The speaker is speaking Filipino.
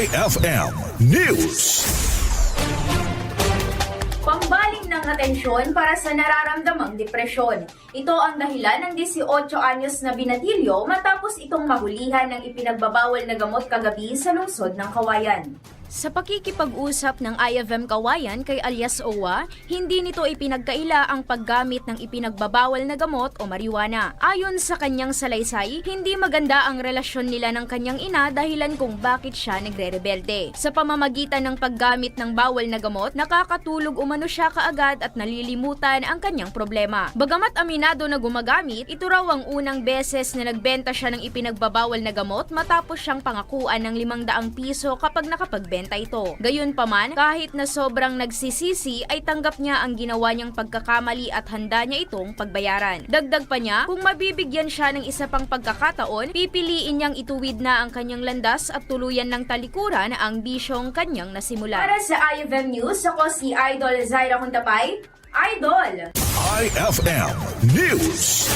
IFM News. Pambaling ng atensyon para sa nararamdamang depresyon. Ito ang dahilan ng 18 anyos na binatilyo matapos itong mahulihan ng ipinagbabawal na gamot kagabi sa lungsod ng Kawayan. Sa pakikipag-usap ng IFM Kawayan kay alias Owa, hindi nito ipinagkaila ang paggamit ng ipinagbabawal na gamot o marijuana. Ayon sa kanyang salaysay, hindi maganda ang relasyon nila ng kanyang ina dahilan kung bakit siya nagre-rebelde. Sa pamamagitan ng paggamit ng bawal na gamot, nakakatulog umano siya kaagad at nalilimutan ang kanyang problema. Bagamat aminado na gumagamit, ito raw ang unang beses na nagbenta siya ng ipinagbabawal na gamot matapos siyang pangakuan ng 500 piso kapag nakapagbenta ito. Gayunpaman, kahit na sobrang nagsisisi ay tanggap niya ang ginawa niyang pagkakamali at handa niya itong pagbayaran. Dagdag pa niya, kung mabibigyan siya ng isa pang pagkakataon, pipiliin niyang ituwid na ang kanyang landas at tuluyan ng talikuran ang bisyong kanyang nasimulan. Para sa IFM News, ako si Idol Zaira Huntapay. Idol! IFM News.